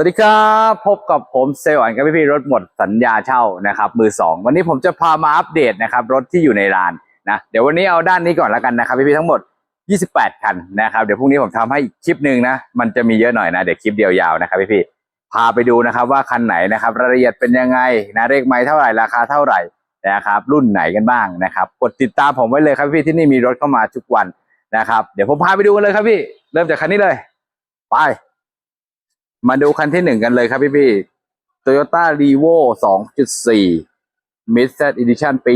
วัสดีครับ พบกับผมเซลล์อันกับพี่ๆรถหมดสัญญาเช่านะครับ มือสองวันนี้ผมจะพามาอัปเดตนะครับ รถที่อยู่ในร้านนะเดี๋ยววันนี้เอาด้านนี้ก่อนแล้วกันนะครับ พี่ๆทั้งหมด 28 คันนะครับ เดี๋ยวพรุ่งนี้ผมทำให้อีกคลิปหนึ่งนะ มันจะมีเยอะหน่อยนะ เดี๋ยวคลิปเดียวยาวนะครับพี่ๆพาไปดูนะครับว่าคันไหนนะครับรายละเอียดเป็นยังไงนะเลขไม้เท่าไหร่ราคาเท่าไหร่นะครับรุ่นไหนกันบ้างนะครับกดติดตามผมไว้เลยครับพี่ที่นี่มีรถเข้ามาทุกวันนะครับ เดี๋ยวผมพาไปดูกันเลยครับพี่ เริ่มจากคันนี้เลย ไป มาดูคันที่หนึ่งกันเลยครับพี่พี่ Toyota r e v o 2.4 Mid Set Edition ปี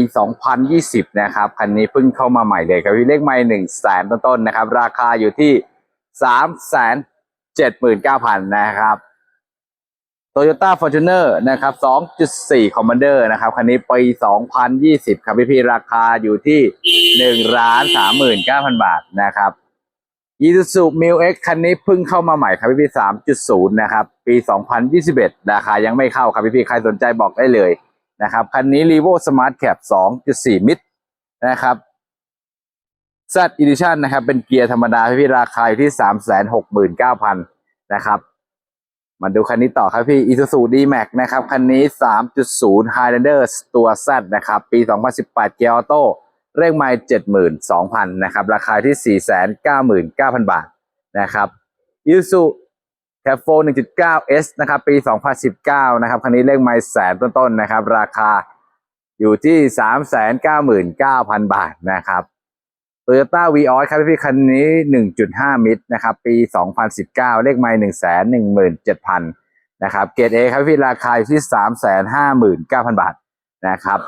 2020นะครับ คันนี้เพิ่งเข้ามาใหม่เลยครับพี่เลขไม่หนึ่งแสนต้นๆนะครับ ราคาอยู่ที่สามแสนเจ็ดหมื่นเก้าพันนะครับ Toyota Fortuner นะครับ2.4 Commander นะครับ คันนี้ปี2020ครับพี่พี่ราคาอยู่ที่1ล้าน39,000บาทนะครับ อีซูซูมิวเอ็กคันนี้เพิ่งเข้ามาใหม่ครับพี่พี่สามจุดศูนย์นะครับ ปี2021ราคายังไม่เข้าครับพี่พี่ใครสนใจบอกได้เลยนะครับ คันนี้ r e v o Smart Cap 2.4มิดนะครับ Z Edition นนะครับ เป็นเกียร์ธรรมดาพี่พี่ราคาอยู่ที่369,000นนะครับ มาดูคันนี้ต่อครับพี่ Isuzu D-Max นะครับ คันนี้3.0 Highlander ตัว Z นะครับ ปี2018เกียร์ออโต้ เลขไมล์เจ็ดหมื่นสองพันนะครับราคาที่สี่แสนเก้าหมื่นเก้าพันบาทนะครับยูสุแคฟโฟหนึ่งจุดเก้าเอสนะครับปีสองพันสิบเก้านะครับคันนี้เลขไมล์แสนต้นๆนะครับราคาอยู่ที่สามแสนเก้าหมื่นเก้าพันบาทนะครับโตโยต้าวีออสครับพี่คันนี้หนึ่งจุดห้ามิตรนะครับปีสองพันสิบเก้าเลขไมล์หนึ่งแสนหนึ่งหมื่นเจ็ดพันนะครับเกรดเอครับพี่ราคาอยู่ที่สามแสนห้าหมื่นเก้าพันบาทนะครับ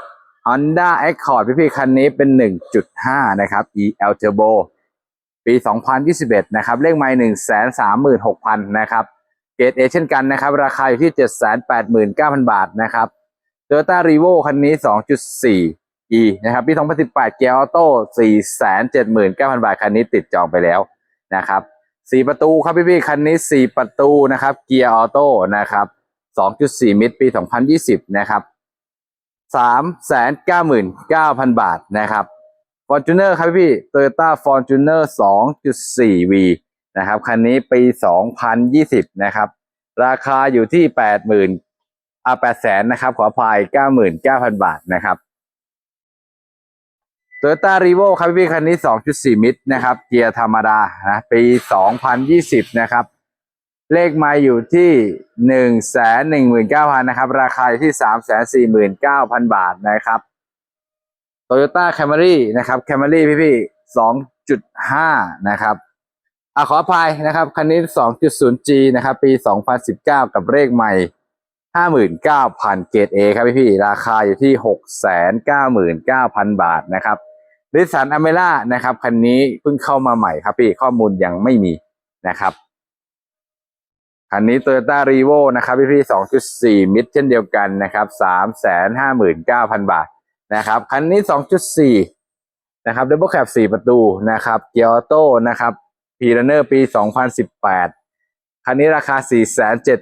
Honda Accord พี่พี่ๆคันนี้เป็น 1.5 นะครับ EL Turbo ปี 2021 นะครับ เลขไมล์136,000 นะครับ เกรดเอเช่นกันนะครับ ราคาอยู่ที่ 789,000 บาทนะครับ Toyota r e v o คันนี้ 2.4 E นะครับ ปี 2018 เกียร์ออโต้ 479,000 บาท คันนี้ติดจองไปแล้วนะครับ4ประตูครับพี่พี่คันนี้4ประตูนะครับ เกียร์ออโต้นะครับ2.4มิตรปี2020นะครับ สามแสนเก้าหมื่นเก้าพันบาทนะครับฟอร์จูเนอร์ครับพี่โตโยต้าฟอร์จูเนอร์สองจุดสี่วีนะครับคันนี้ปีสองพันยี่สิบนะครับ ราคาอยู่ที่แปดหมื่นอาแปดแสนนะครับ ขออภัยเก้าหมื่นเก้าพันบาทนะครับโตโยต้ารีโวครับพี่คันนี้สองจุดสี่มิตรนะครับ เกียร์ธรรมดานะปีสองพันยี่สิบนะครับ เลขมาอยู่ที่หนึ่งแสนหนึ่งหมื่นเก้าพันนะครับ ราคาที่สามแสนสี่หมื่นเก้าพันบาทนะครับโตโยต้าแคมรี่นะครับแคมรี่พี่พี่สองจุดห้านะครับอะขออภัยนะครับคันนี้สองจุดศูนย์ G นะครับ ปีสองพันสิบเก้ากับเลขใหม่ห้าหมื่นเก้าพันเกรดเอครับพี่พี่ราคาอยู่ที่หกแสนเก้าหมื่นเก้าพันบาทนะครับดิสันอเมล่านะครับคันนี้เพิ่งเข้ามาใหม่ครับพี่ข้อมูลยังไม่มีนะครับ คันนี้ Toyota r e v o นะครับพี่พี่2.4 มิตรเช่นเดียวกันนะครับ359,000 บาทนะครับคันนี้ 2.4 นะครับ Double Cab 4 ประตูนะครับเกียร์ออโต้นะครับพีรันเนอร์ปี 2018 คันนี้ราคา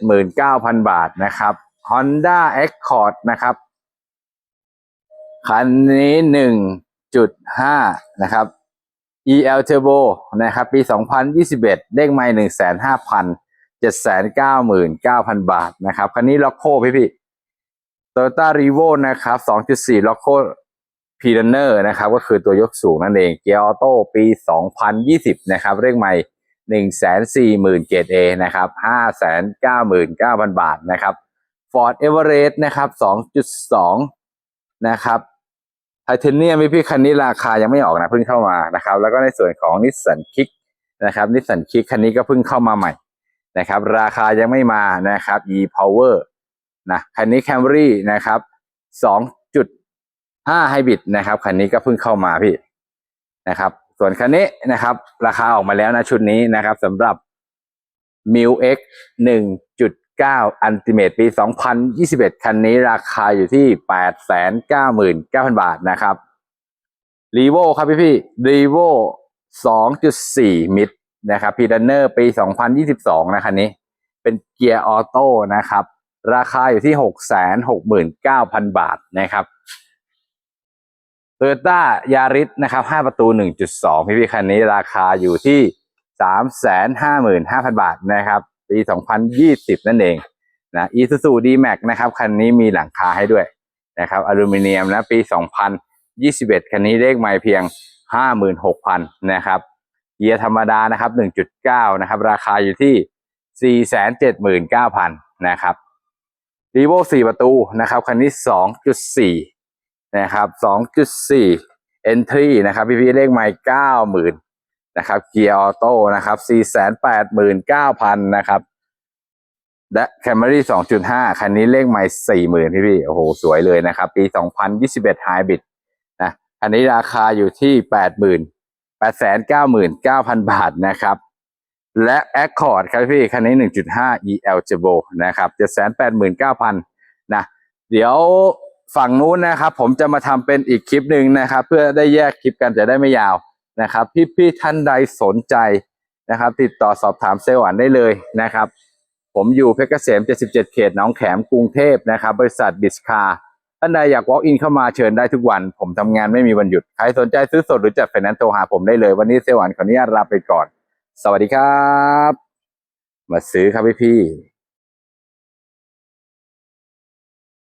479,000 บาทนะครับ Honda Accord นะครับ คันนี้ 1.5 นะครับ EL Turbo นะครับ ปี 2021 เลขไม่1,500,000 เจ็ดแสนเก้าหมื่นเก้าพันบาทนะครับ คันนี้ล็อกโคพี่พี่โตโยต้ารีโวนะครับสองจุดสี่ล็อกโคพีเดเนอร์นะครับ ก็คือตัวยกสูงนั่นเอง เกียร์ออโต้ปีสองพันยี่สิบนะครับเลขใหม่หนึ่งแสนสี่หมื่นเกรดเอนะครับห้าแสนเก้าหมื่นเก้าพันบาทนะครับฟอร์ดเอเวอเรสต์นะครับสองจุดสองนะครับไทเทเนียมพี่พี่คันนี้ราคายังไม่ออกนะเพิ่งเข้ามานะครับ แล้วก็ในส่วนของนิสสันคิกนะครับนิสสันคิกคันนี้ก็เพิ่งเข้ามาใหม่ นะครับ ราคายังไม่มานะครับ e-power นะคันนี้ Camry นะครับ2.5 Hybrid นะครับคันนี้ก็เพิ่งเข้ามาพี่นะครับ ส่วนคันนี้นะครับ ราคาออกมาแล้วนะชุดนี้นะครับสำหรับ m i l X 1.9 Ultimate ปี 2021 คันนี้ราคาอยู่ที่ 899,000 บาทนะครับ r e v o ครับพี่พี่ r e v o 2.4 Mid นะครับพีดันเนอร์ปี 2022 นะคันนี้ เป็นเกียร์ออโต้นะครับ ราคาอยู่ที่ 669,000 บาทนะครับโตโยต้ายาริสนะครับ 5 ประตู 1.2 พี่พี่คันนี้ราคาอยู่ที่ 355,000 บาทนะครับ ปี 2020 นั่นเองนะ Isuzu D-Max นะครับ คันนี้มีหลังคาให้ด้วยนะครับอลูมิเนียมนะ ปี 2021 คันนี้เลขไม่เพียง 56,000 นะครับ กียร์ธรรมดานะครับ 1.9 นะครับ ราคาอยู่ที่ 479,000 นะครับรีโว4 ประตูนะครับ คันนี้ 2.4 นะครับ 2.4 entry นะครับพี่พี่ๆเลขไม่90,000 นะครับ เกียร์ออโต้นะครับ 489,000 นะครับ และ Camry 2.5 คันนี้เลขไม่ 40,000 พี่พี่ๆโอ้โห สวยเลยนะครับ ปี 2021 Hybrid นะคันนี้ราคาอยู่ที่ 80,000 899,000 บาทนะครับ และ Accord ครับพี่คันนี้ 1.5 EL Turbo นะครับ789,000นะเดี๋ยวฝั่งนู้นนะครับ ผมจะมาทำเป็นอีกคลิปหนึ่งนะครับ เพื่อได้แยกคลิปกันจะได้ไม่ยาวนะครับ พี่ๆท่านใดสนใจนะครับ ติดต่อสอบถามเซลล์อันได้เลยนะครับ ผมอยู่เพชรเกษม 77 เขตหนองแขมกรุงเทพนะครับ บริษัทบิสคา ท่านใดอยาก walk in เข้ามาเชิญได้ทุกวัน ผมทำงานไม่มีวันหยุด ใครสนใจซื้อสดหรือจัดไฟแนนซ์โทรหาผมได้เลย วันนี้เซลล์อันขออนุญาตลาไปก่อน สวัสดีครับ มาซื้อครับพี่ๆ